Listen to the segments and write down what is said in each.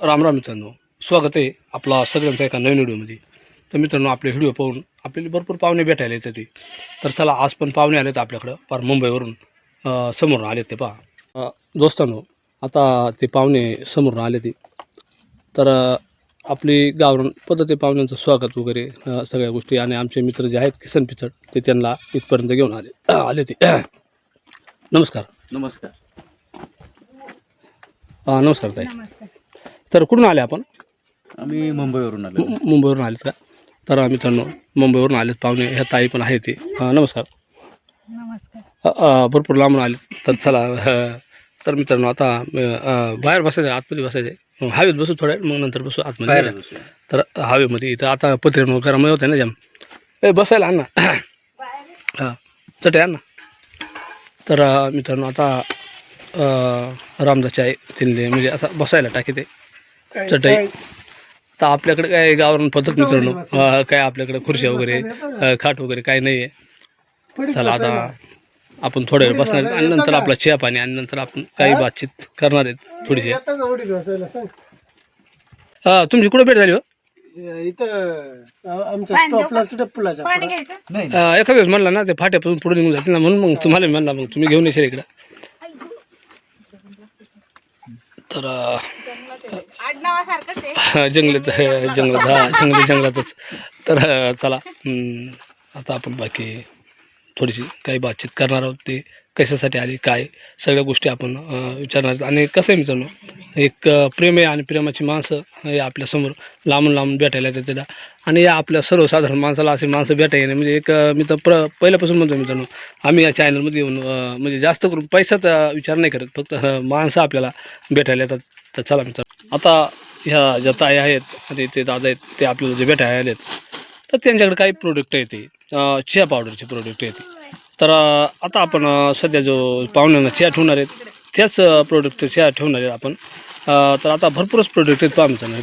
राम राम मित्रांनो स्वागत आहे आपला सगळ्यांचा एका नवीन व्हिडिओमध्ये. तर मित्रांनो आपले व्हिडिओ पाहून आपल्याला भरपूर पाहुणे भेटायला येतात ते. तर चला आज पण पाहुणे आलेत आपल्याकडं फार मुंबईवरून अं, समोरून आले ते पहा. दोस्तांनो आता ते पाहुणे समोरून आले ते. तर आपली गावरान पद्धती पाहुण्यांचं स्वागत वगैरे सगळ्या गोष्टी आणि आमचे मित्र जे आहेत किसन पिचड ते त्यांना इथपर्यंत घेऊन आले आले ते. नमस्कार. नमस्कार. अं, नमस्कार ताई. नमस्कार. तर कुठून आले आपण? आम्ही मुंबईवरून आलो. मु- मुंबईवरून आलेत का? तर मित्रांनो मुंबईवरून आलेत पाहुणे ह्या ताई पण आहे ते अं, नमस्कार. नमस्कार. अ, अ, भरपूर लांबून आले. तर चला अ, तर मित्रांनो आता अ, बाहेर बसायचं आतमध्ये बसायचं. मग हवेत बसू थोड्या मग नंतर बसू आतमध्ये. बाहेर? बसूया. तर हवेमध्ये इथं आता पत्रे गरम होते ना जाम. ए बसायला आण ना. हां चटे आण ना. तर अ, मित्रांनो आता अ, रामदाचे आहे त्यांनी म्हणजे आता बसायला टाकी ते चटई. आता आपल्याकडे काय गावरान पद्धत मित्रांनो? काय आपल्याकडे खुर्च्या वगैरे खाट वगैरे काय नाही आहे चला आता आपण थोड्या वेळ बसणार आणि नंतर आपला चहा पाणी आणि नंतर आपण काही बातचीत करणार आहेत थोडीशी. हा तुमची कुठं भेट झाली हो? एका वेळेस म्हणला ना ते फाट्यापासून पुढे निघून जातील ना म्हणून मग तुम्हाला म्हणला मग तुम्ही घेऊन येशील इकडं. तर जंगलात हे, जंगलात हा जंगली जंगलातच. तर चला आता आपण बाकी थोडीशी काही बातचीत करणार आहोत ते. कशासाठी आली काय? सगळ्या गोष्टी आपण विचारणार. आणि कसं आहे मित्रांनो एक प्रेम आहे आणि प्रेमाची माणसं हे आपल्यासमोर लांबून लांबून भेटायला येतात त्याला आणि या आपल्या सर्वसाधारण माणसाला अशी माणसं भेटायला येणे म्हणजे एक मी तर प्र पहिल्यापासून म्हणतो मित्रांनो आम्ही या चॅनलमध्ये येऊन म्हणजे जास्त करून पैशाचा विचार नाही करत फक्त माणसं आपल्याला भेटायला येतात. तर चला मित्रांनो आता ह्या ज्या ताई आहेत आणि ते दादा आहेत ते आपल्याला जे भेटायला आहेत तर त्यांच्याकडे काही प्रोडक्ट येते चिया पावडरचे प्रोडक्ट येते तर आता आपण सध्या जो पाहुण्यांना चिया ठेवणार आहेत त्याच प्रोडक्ट चिया ठेवणार आहेत आपण. तर आता भरपूरच प्रोडक्ट आहेत पहा आमचं नाही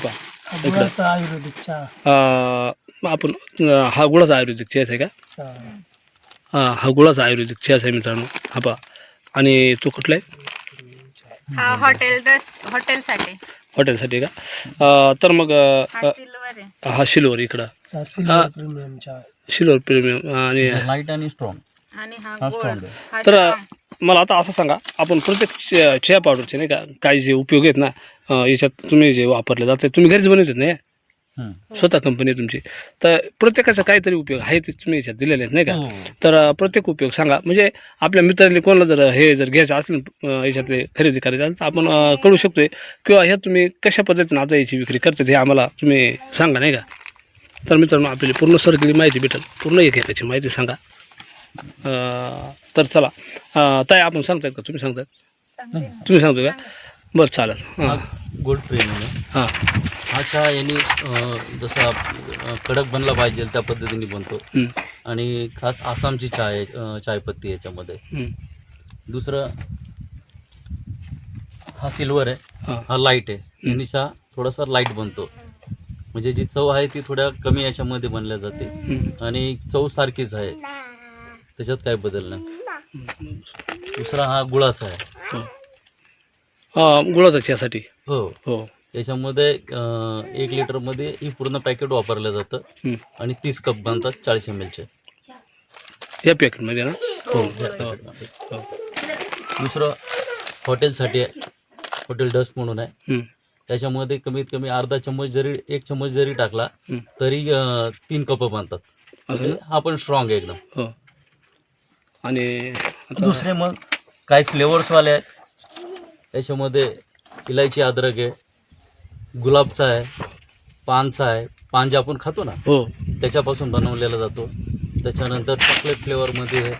गुळाचा आयुर्वेदिक चहा. आपण हा गुळाचा आयुर्वेदिक चहाच आहे का? चहा. हा हा गुळाचा आयुर्वेदिक चहाच आहे मित्रांनो. हा पहा. आणि तो कुठला आहे? हा हॉटेल डस हॉटेलसाठी. हॉटेलसाठी का? तर मग हा सिल्वर हा इकडं. चहा सिल्वर चहा प्रिमियम आणि लाइट आणि स्ट्रॉंग आणि हा हा गोल्ड strong हा तर strong. मला आता असं सांगा आपण प्रत्येक चे- चहा पावडरचे नाही का काही जे उपयोग आहेत ना अं, याच्यात तुम्ही जे वापरले जाते तुम्ही घरीच बनवतात नाही स्वतः कंपनी आहे तुमची. तर प्रत्येकाचा काहीतरी उपयोग आहे ते तुम्ही याच्यात दिलेले आहेत नाही का? हो. तर अं, प्रत्येक उपयोग सांगा. म्हणजे आपल्या मित्रांनी कोणाला जर हे जर घ्यायचं असेल अं, याच्यातले खरेदी करायचं असेल तर आपण अं, कळू शकतोय. किंवा ह्या तुम्ही कशा पद्धतीने आता याची विक्री करतात हे आम्हाला तुम्ही सांगा नाही का? तर मित्रांनो आपल्याला पूर्ण सरकली माहिती भेटेल. पूर्ण एक एकाची माहिती सांगा. तर चला. ताई आपण सांगतायत का? तुम्ही सांगतायत. तुम्ही सांगतो का? बरं चालेल. हां. गोल्ड प्रेमियम आहे. हां. हा चहा यांनी जसा कडक बनला पाहिजे त्या पद्धतीने बनतो. आणि खास आसामची चहा आहे अं, चायपत्ती याच्यामध्ये. दुसरं हा सिल्वर आहे. हां. हा लाइट आहे. यांनी चहा थोडासा लाइट बनतो. म्हणजे जी चव आहे ती थोड्या कमी याच्यामध्ये बनल्या जाते. हं, आणि चव सारखीच आहे. त्याच्यात काय बदल नाही. दुसरा हा गुळाचा आहे. हो गुळाचा चहासाठी हो. हो. याच्यामध्ये एक लिटरमध्ये ही पूर्ण पॅकेट वापरलं जातं. आणि तीस कप बनतात चाळीस एम एलचे या पॅकेटमध्ये ना? हो. हो दुसरं हॉटेलसाठी आहे. हॉटेल डस्ट म्हणून आहे. त्याच्यामध्ये कमीत कमी अर्धा चम्मच जरी एक चम्मच जरी टाकला. तरी तीन कप बनतात. असं म्हणजे हा पण स्ट्रॉंग आहे एकदम. हो. आणि आता दुसरे मग काही फ्लेवर्सवाले आहेत. त्याच्यामध्ये इलायची अद्रक आहे गुलाबचा आहे पानचा आहे. पान जे आपण खातो ना हो. त्याच्यापासून बनवलेला जातो. त्याच्यानंतर चॉकलेट फ्लेवरमध्ये आहे.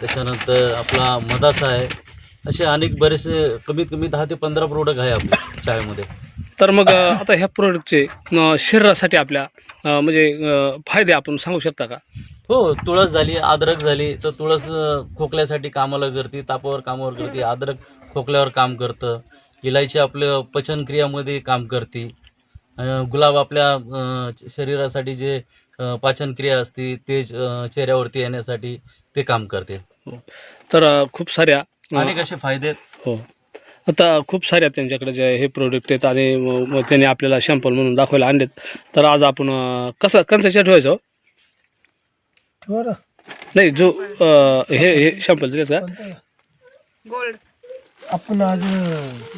त्याच्यानंतर आपला मधाचा आहे. असे अनेक बरेचसे कमीत कमी दहा ते पंधरा प्रोडक्ट आहे आपल्या चायमध्ये. तर मग अं, आता ह्या प्रोडक्टचे अं, शरीरासाठी आपल्या म्हणजे फायदे आपण सांगू शकता का? हो तुळस झाली अद्रक झाली तर तुळस खोकल्यासाठी कामाला करते तापावर कामावर करते अद्रक खोकल्यावर काम करतं इलायची आपलं पचनक्रियामध्ये काम करते गुलाब आपल्या शरीरासाठी जे पाचनक्रिया असते ते चेहऱ्यावरती येण्यासाठी ते काम करते. हो. तर खूप साऱ्या अनेक असे फायदे आहेत. हो. आता खूप साऱ्या त्यांच्याकडे जे हे प्रोडक्ट आहेत आणि मग त्यांनी आपल्याला शॅम्पल म्हणून दाखवायला आणलेत. तर आज आपण अं, कसं कन्सेशन ठेवायचं हो? ठेवा ना. नाही जो अं, हे हे शॅम्पल दिलेत का कोणतं? गोल्ड आपण आज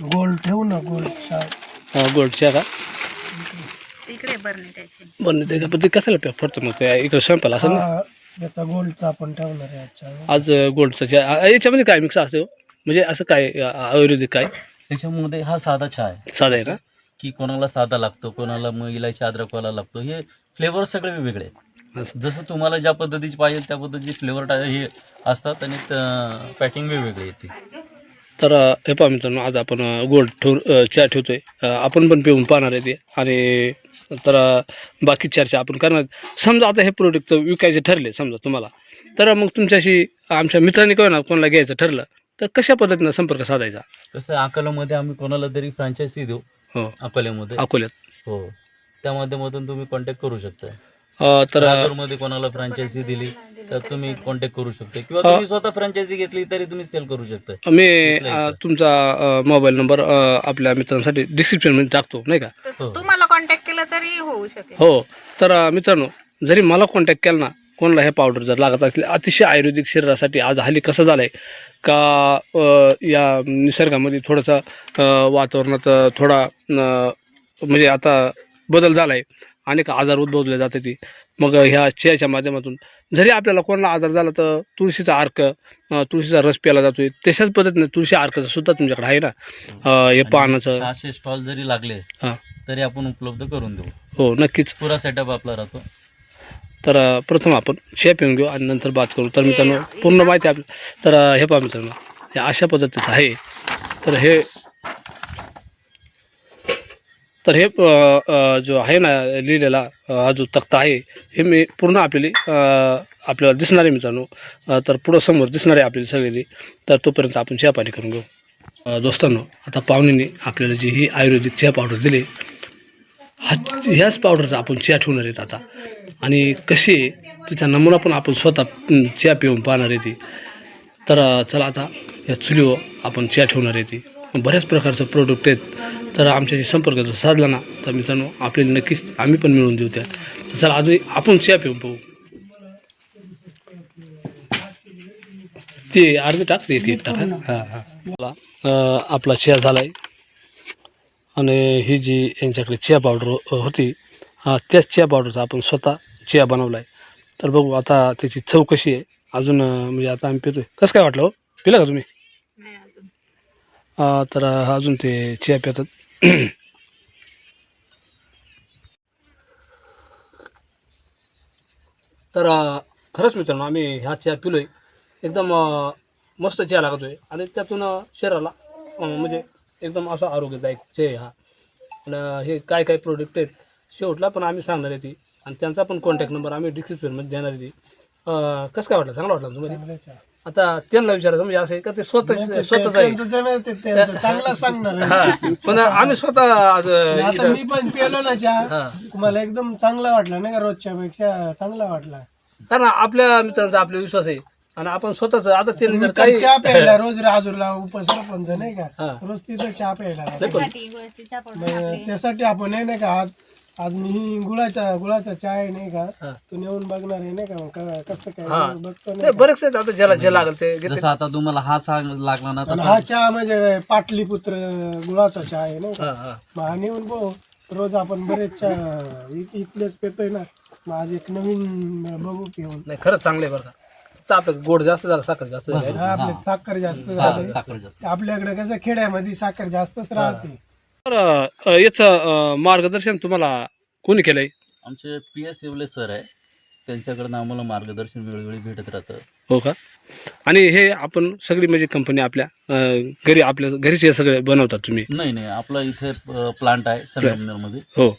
गोल्ड ठेवू ना गोल्ड अं, गोल्डच्या का? इकडे बरणे त्याचे. बरं ते पण ते कशाला पॅक पडतं मग ते इकडे शॅम्पल असेल ना. हा याचा गोल्डचा आपण ठेवणार आहे आजच्या आज गोल्डचं जे- आ- याच्यामध्ये काय मिक्स असते हो? म्हणजे असं काय आयुर्वेदिक काय? त्याच्यामध्ये हा साधा चहा आहे. साधा आहे ना? की कोणाला साधा लागतो कोणाला मग इलायची अद्रकवाला लागतो हे फ्लेवर सगळे वेगवेगळे आहेत. जसं तुम्हाला ज्या पद्धतीची पाहिजे त्या पद्धतीचे फ्लेवर हे असतात आणि पॅकिंग वेगवेगळी येते. तर हे पहा मित्रांनो आज आपण अं, गोल्ड ठेवून चहा ठेवतोय. आपण पण पिऊन पाहणार आहे ते. आणि तर बाकी चर्चा आपण करणार. समजा आता हे प्रोडक्ट विकायचे ठरले समजा तुम्हाला. तर मग तुमच्याशी आमच्या मित्रांनी कळ ना कोणाला घ्यायचं ठरलं. तर कशा पद्धतीनं संपर्क साधायचा? कसं अकोल्यामध्ये आम्ही कोणाला तरी फ्रँचायझी देऊ हो. अकोल्यामध्ये. अकोल्यात. हो. त्या माध्यमातून तुम्ही कॉन्टॅक्ट करू शकता. अं, तर मध्ये कोणाला फ्रँचायझी दिली तर तुम्ही कॉन्टॅक्ट करू शकता. किंवा तुम्ही स्वतः फ्रँचायझी घेतली तरी तुम्ही सेल करू शकता. मी अं, तुमचा अं, मोबाईल नंबर अं, आपल्या मित्रांसाठी डिस्क्रिप्शनमध्ये टाकतो नाही का? तसं तुम्हाला कॉन्टॅक्ट केलं तरी होऊ शकेल. हो. तर अ, मित्रांनो जरी मला कॉन्टॅक्ट केला ना कोणाला हे पावडर जर लागत असले अतिशय आयुर्वेदिक शरीरासाठी आज हल्ली कसं झालं आहे का या निसर्गामध्ये थोडंसं वातावरणात थोडा म्हणजे आता बदल झाला आहे अनेक आजार उद्भवले जाते ती. मग ह्या चहाच्या माध्यमातून जरी आपल्याला कोणाला आजार झाला तर तुळशीचा अर्क तुळशीचा रस प्यायला जातोय. तशाच पद्धतीने तुळशी अर्काचं सुद्धा तुमच्याकडे आहे ना? हे पानाचं. चहाचे स्टॉल जरी लागले हां. तरी आपण उपलब्ध करून देऊ. हो नक्कीच. पुरा सेटअप आपला राहतो. तर प्रथम आपण शेप पिऊन घेऊ आणि नंतर बात करू. तर मित्रांनो पूर्ण माहिती आपलं तर हे पहा मित्रांनो हे अशा पद्धतीचं आहे. तर हे तर हे जो आहे ना लिहिलेला हा जो तक्ता आहे हे मी पूर्ण आपली आपल्याला दिसणार आहे मित्रांनो. तर पुढं समोर दिसणार आहे आपली सगळी तर तोपर्यंत आपण चहा पाणी करून घेऊ. दोस्तांनो आता पाहुणीने आपल्याला जी ही आयुर्वेदिक चहा पावडर दिली हा ह्याच पावडरचा आपण चहा ठेवणार आहेत आता. आणि कशी आहे तिचा नमुना पण आपण स्वतः चहा पिऊन पाहणार आहे ती. तर चला आता या चुलीवर आपण चहा ठेवणार आहे ती. बऱ्याच प्रकारचं प्रोडक्ट आहेत. तर आमच्याशी संपर्क जर साधला ना तर मित्रांनो आपल्याला नक्कीच आम्ही पण मिळवून देऊ त्या. चला अजून आपण चहा पिऊन पाहू. ते अर्धी टाक ते टाका हां. हां मला आपला चहा झाला आहे आणि ही जी यांच्याकडे चिया पावडर होती त्याच चिया पावडरचा आपण स्वतः चिया बनवला आहे तर बघू आता त्याची चव कशी आहे. अजून म्हणजे आता आम्ही पितोय. कसं काय वाटलं हो? पिलं का तुम्ही? तर अजून ते चिया पितात. तर खरंच मित्रांनो आम्ही ह्या चहा पिलोय. एकदम मस्त चहा लागतोय. आणि त्यातून शरीराला म्हणजे एकदम असा आरोग्यदायक चहा आहे हा. आणि हे काय काय प्रोडक्ट आहेत शेवटला पण आम्ही सांगणार आहे ती. आणि त्यांचा पण कॉन्टॅक्ट नंबर आम्ही डिस्क्रिप्शनमध्ये देणार आहे ती कसं काय वाटलं चांगलं वाटलं ना तुम्हाला चांगला चहा. आता त्यांना विचारायचं म्हणजे असं आहे का ते स्वतः स्वतःच आहे त्यांचं जमेल ते त्यांचं चांगला सांगणार आहे. पण आम्ही स्वतः आज आता मी पण पिलो ना चहा. तुम्हाला एकदम चांगला वाटला नाही का रोजच्या पेक्षा चांगला वाटला कारण आपल्या मित्रांचा आपला विश्वास आहे आणि आपण स्वतःच आता मी तर काही चहा प्यायला रोज राजूरला उपसरपंच नाही का हा. रोज तिथं चहा प्यायला जातो. नाही. त्यासाठी आपण आहे नाही का आज आज मी ही गुळाचा गुळाचा चहा आहे नाही का? हा. तो नेऊन बघणार आहे नाही का? मग का- कसं काय. बघतो नाही नाही बरेच आता ज्याला जे लागेल ते घेते. जसं आता तुम्हाला हा चांग लागला ना आणि तसा हा चहा म्हणजे पाटलीपुत्र गुळाचा चहा आहे नाही का? हा हा. मग हा नेऊन बघ. रोज आपण बरेच चहा इ- इथलेच पेतोय ना. मग आज एक नवीन बघू पिऊन. नाही खरंच चांगलं आहे बरं का. फक्त आपलं गोड जास्त झालं साखर जास्त झाली. हा आपले साखर जास्त सा- झाले. साखर जास्त. आपल्याकडे कसं खेड्यामध्ये साखर जास्तच राहते. तर याचं मार्गदर्शन तुम्हाला कोणी केलंय? आमचे पी एस येवले सर आहे. त्यांच्याकडनं आम्हाला मार्गदर्शन वेळोवेळी भेटत राहतं. हो का? आणि हे आपण सगळी म्हणजे कंपनी आपल्या अ, घरी आपल्या घरीच हे सगळे बनवतात तुम्ही? नाही नाही. आपला इथे प्लांट आहे संगमनेरमध्ये हो.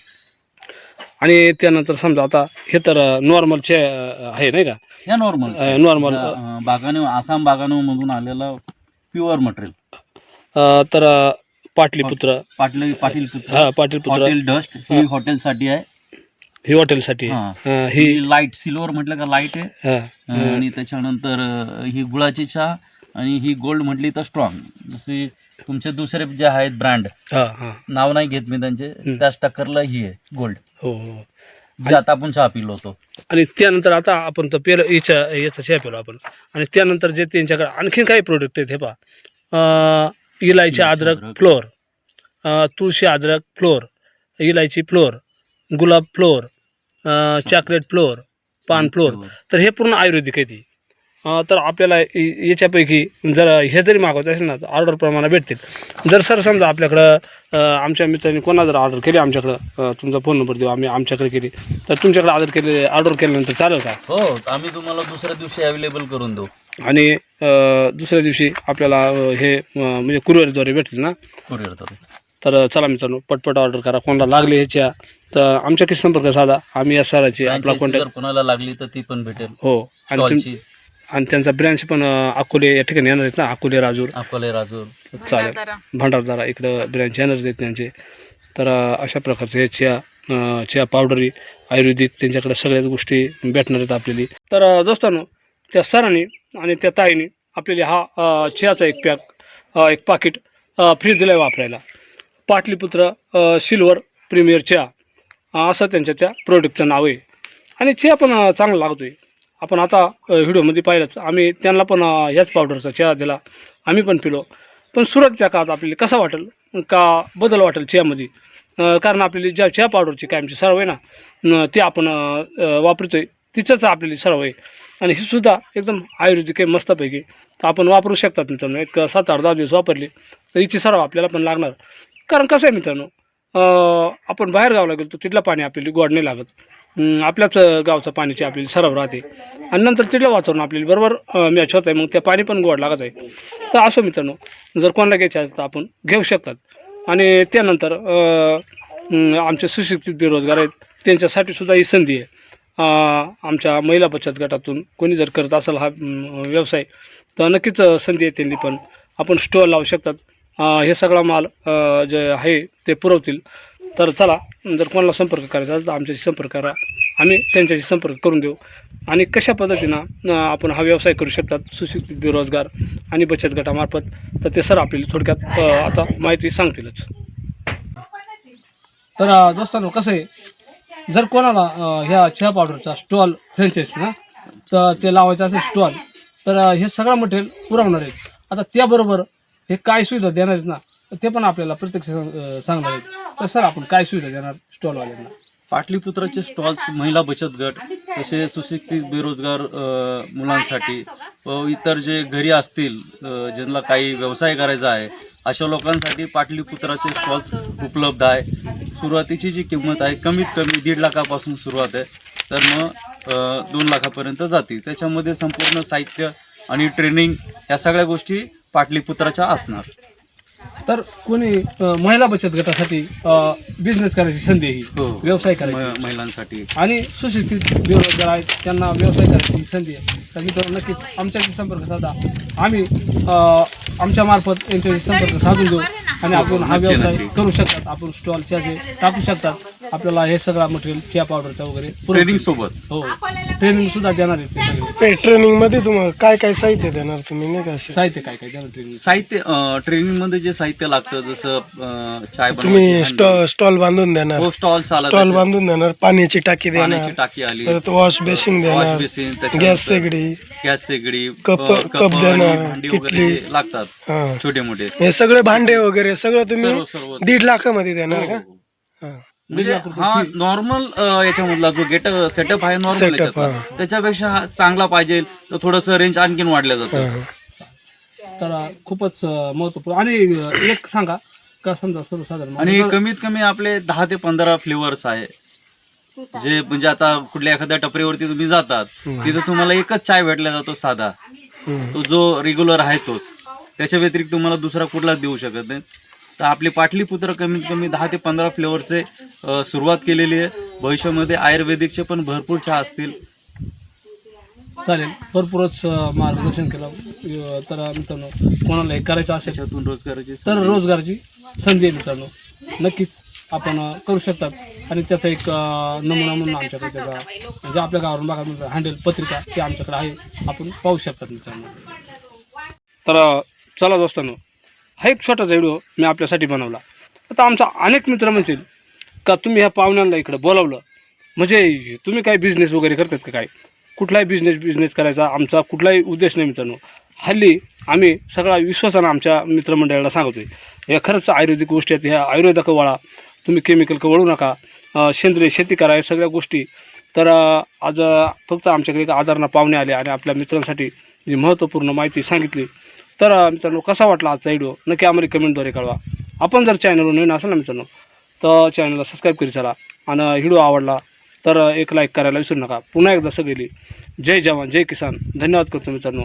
आणि त्यानंतर समजा आता हे तर नॉर्मलचे आहे नाही का? या नॉर्मल नॉर्मल बागाने आसाम बागानो मधून आलेला प्युअर मटेरियल तर अ, पाटलीपुत्र. पाटील पाटील हा पाटीलपुत्र. हॉटेल डस्ट ही हॉटेलसाठी आहे. ही हॉटेलसाठी हा. अ, ही ही लाइट सिल्वर म्हटलं का लाइट आहे. हा. आणि त्याच्यानंतर अं, ही गुळाची चहा आणि ही गोल्ड म्हटली तर स्ट्रॉंग जशी तुमचे दुसरे जे आहेत ब्रँड हां हां. नाव नाही घेत मी त्यांचे त्याच टक्करला ही आहे गोल्ड हो हो. जे आता आपण चहा पिलो होतो. आणि त्यानंतर आता आपण तर पेलं याच्या याचा चहा पेलो आपण. आणि त्यानंतर जे त्यांच्याकडे आणखीन काही प्रोडक्ट आहेत हे पहा. इलायची अद्रक. फ्लोअर अं, तुळशी अद्रक फ्लोअर इलायची फ्लोअर गुलाब फ्लोअर चॉकलेट फ्लोअर पान फ्लोअर तर हे पूर्ण आयुर्वेदिक आहे ती. तर आपल्याला याच्यापैकी जर हे जरी मागवायचं असेल ना तर ऑर्डर प्रमाणे भेटतील. जर सर समजा आपल्याकडं आमच्या मित्रांनी कोणा जर ऑर्डर केली आमच्याकडं तुमचा फोन नंबर देऊ आम्ही आमच्याकडे केली तर तुमच्याकडे ऑर्डर केले ऑर्डर केल्यानंतर चालेल का? हो आम्ही तुम्हाला दुसऱ्या दिवशी अवेलेबल करून देऊ. आणि अं, दुसऱ्या दिवशी आपल्याला हे म्हणजे कुरिअरद्वारे भेटतील ना? कुरिअर तर तर चला मित्रांनो पटपट ऑर्डर करा. कोणाला लागली ह्याच्या तर आमच्याशी संपर्क साधा? आम्ही या सराची आपला कॉन्टॅक्ट कोणाला लागली तर ती पण भेटेल. हो आणि आणि त्यांचा ब्रँच पण अकोले या ठिकाणी येणार आहेत ना? अकोले राजूर. अकोले राजूर. चालेल. भंडारदरा. इकडं ब्रँच येणार आहेत त्यांचे. तर अशा प्रकारचे हे चिया चिया पावडरी आयुर्वेदिक त्यांच्याकडे सगळ्याच गोष्टी भेटणार आहेत आपल्याला. तर दोस्तांनो त्या सरांनी आणि त्या ताईने आपल्याला हा चहाचा एक पॅक एक पाकिट फ्री दिलं आहे वापरायला. पाटलीपुत्र सिल्वर प्रीमियर चहा असं त्यांच्या त्या प्रोडक्टचं नाव आहे. आणि चहा पण चांगला लागतो आहे आपण आता व्हिडिओमध्ये पाहिलंच. आम्ही त्यांना पण ह्याच पावडरचा चहा दिला. आम्ही पण पिलो. पण सुरतच्या काळात आपल्याला कसा वाटेल? का बदल वाटेल चहामध्ये कारण आपल्याला ज्या चहा पावडरची कायमची सराव आहे ना ती ते आपण वापरतो आहे तिचंच आपल्याला सराव आहे. आणि ही सुद्धा एकदम आयुर्वेदिक आहे मस्तपैकी. तर आपण वापरू शकतात मित्रांनो. एक सात आठ दहा दिवस वापरली तर हिची सराव आपल्याला पण लागणार. कारण कसं आहे मित्रांनो आपण बाहेर गावला गेलो तर तिथलं पाणी आपल्याला गोड नाही लागत. आपल्याच गावचं पाण्याची आपली सराव राहते. आणि नंतर तिथलं वातावरण आपल्याला बरोबर मॅच होत आहे मग त्या पाणी पण गोड लागत आहे. तर असं मित्रांनो जर कोणाला घ्यायचं असेल तर आपण घेऊ शकतात. आणि त्यानंतर आमचे सुशिक्षित बेरोजगार आहेत त्यांच्यासाठी सुद्धा ही संधी आहे. आमच्या महिला बचत गटातून कोणी जर करत असेल हा व्यवसाय तर नक्कीच संधी आहे त्यांनी पण. आपण स्टॉल लावू शकतात. हे सगळा माल जे आहे ते पुरवतील. तर चला जर कोणाला संपर्क करायचा असेल तर आमच्याशी संपर्क करा. आम्ही त्यांच्याशी संपर्क करून देऊ. आणि कशा पद्धतीनं आपण हा व्यवसाय करू शकतात सुशिक्षित बेरोजगार आणि बचत गटामार्फत तर ते सर आपल्याला थोडक्यात आता माहिती सांगतीलच. तर दोस्तांनो कसं आहे? जर कोणाला अं, ह्या चहा पावडरचा स्टॉल फ्रँचाईज ना तर ते लावायचं असेल स्टॉल तर अं, हे सगळं मटेरियल पुरवणार आहे आता त्याबरोबर हे काय सुविधा देणार आहेत ना तर ते पण आपल्याला प्रत्यक्ष अं, सांगणार आहेत. तर सर आपण काय सुविधा देणार स्टॉलवाल्यांना? पाटलीपुत्राचे स्टॉल्स महिला बचत गट तसे सुशिक्षित बेरोजगार अ, मुलांसाठी व इतर जे घरी असतील अ, ज्यांना काही व्यवसाय करायचा आहे अशा लोकांसाठी पाटलीपुत्राचे स्टॉल्स उपलब्ध आहे. सुरुवातीची जी किंमत आहे कमीत कमी दीड लाखापासून सुरुवात आहे. तर मग दोन लाखापर्यंत जाते त्याच्यामध्ये संपूर्ण साहित्य आणि ट्रेनिंग या सगळ्या गोष्टी पाटलीपुत्राच्या असणार. तर कोणी महिला बचत गटासाठी बिझनेस करायची संधी आहे ही. हो. व्यवसाय करायची. महिलांसाठी. आणि सुशिक्षित बेरोजगार आहेत त्यांना व्यवसाय करायची संधी आहे. तर मित्रांनो नक्कीच आमच्याशी संपर्क साधा. आम्ही आमच्या मार्फत यांच्याशी संपर्क साधून देऊ आणि आपण हा व्यवसाय. करू शकतात आपण स्टॉलच्या जे टाकू शकतात आपल्याला हे सगळं मटेरियल चिया पावडरचा वगैरे. ट्रेनिंग सोबत? हो. ट्रेनिंग सुद्धा देणार आहेत ते सगळे. ट्रेनिंगमध्ये तुम्हाला काय काय साहित्य देणार तुम्ही नाही का असे? साहित्य काय काय देणार ट्रेनिंग साहित्य ट्रेनिंगमध्ये जे साहित्य लागतं जसं अं, चाय तुम्ही बनवायची स्टॉल स्टॉल बांधून देणार. हो स्टॉल चालत स्टॉल बांधून देणार पाण्याची टाकी पाण्याची देणार टाकी आली. परत वॉश बेसिंग वॉश देणार. बेसिन गॅस शेगडी गॅस शेगडी कप- अं, कप आणि देणार, भांडी किटली. जे लागतात हा. छोटे मोठे हे सगळे भांडे वगैरे सगळं सर्व तुम्ही दीड लाखामध्ये देणार का? हो. हा. म्हणजे हा नॉर्मल याच्यामधला जो गेट सेटअप आहे नॉर्मल Setup, याच्यातला त्याच्यापेक्षा हा चांगला पाहिजे तर थोडस रेंज आणखीन वाढल्या जातं. तर अ, खूपच अ, महत्त्वपूर्ण. आणि अ, एक सांगा का समजा सर्वसाधारण आणि कमीत कमी आपले दहा ते पंधरा फ्लेवर्स आहे. जे म्हणजे आता कुठल्या एखाद्या टपरीवरती तुम्ही जातात तिथं तुम्हाला एकच चाय भेटला जातो साधा. तो जो रेग्युलर आहे तोच. त्याच्या व्यतिरिक्त तुम्हाला दुसरा कुठलाच देऊ शकत नाही. तर आपले पाटलीपुत्र कमीत कमी दहा ते पंधरा फ्लेवरचे सुरुवात केलेली आहे. भविष्यामध्ये आयुर्वेदिकचे पण भरपूर चहा असतील. चालेल. भरपूरच मार्गदर्शन केलं. तर मित्रांनो कोणाला हे करायचं असेल त्याच्यातून रोजगाराची तर रोजगाराची संधी आहे मित्रांनो. नक्कीच आपण करू शकतात. आणि त्याचा एक नमुना म्हणून आमच्याकडे त्याचा म्हणजे आपल्या गावावरून बघा हँडल पत्रिका ती आमच्याकडे आहे. आपण पाहू शकतात मित्रांनो. तर चला दोस्तांनो हा एक छोटासा व्हिडिओ मी आपल्यासाठी बनवला. आता आमचा अनेक मित्र म्हणतील का तुम्ही ह्या पाहुण्यांना इकडं बोलावलं? म्हणजे तुम्ही काय बिझनेस वगैरे करतात का काय? कुठलाही बिझनेस बिझनेस करायचा आमचा कुठलाही उद्देश नाही मित्रांनो. हल्ली आम्ही सगळा विश्वासानं आमच्या मित्रमंडळाला आहे या खरंच आयुर्वेदिक गोष्टी आहेत ह्या आयुर्वेदाक वळा. तुम्ही केमिकल वळू नका. सेंद्रिय शेती करा या सगळ्या गोष्टी. तर आज फक्त आमच्याकडे एक आजारांना पाहुणे आले आणि आपल्या मित्रांसाठी जी महत्त्वपूर्ण माहिती सांगितली तर मित्रांनो कसा वाटला आजचा व्हिडिओ नक्की आम्हाला कमेंटद्वारे कळवा. आपण जर चॅनलवर नवीन असाल ना मित्रांनो तर चॅनलला सबस्क्राईब करी चला. आणि व्हिडिओ आवडला तर एक लाईक करायला विसरू नका. पुन्हा एकदा सगळी जय जवान जय किसान. धन्यवाद करतो मित्रांनो.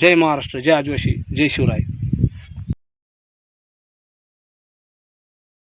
जय महाराष्ट्र जय आदिवासी जय शिवराय.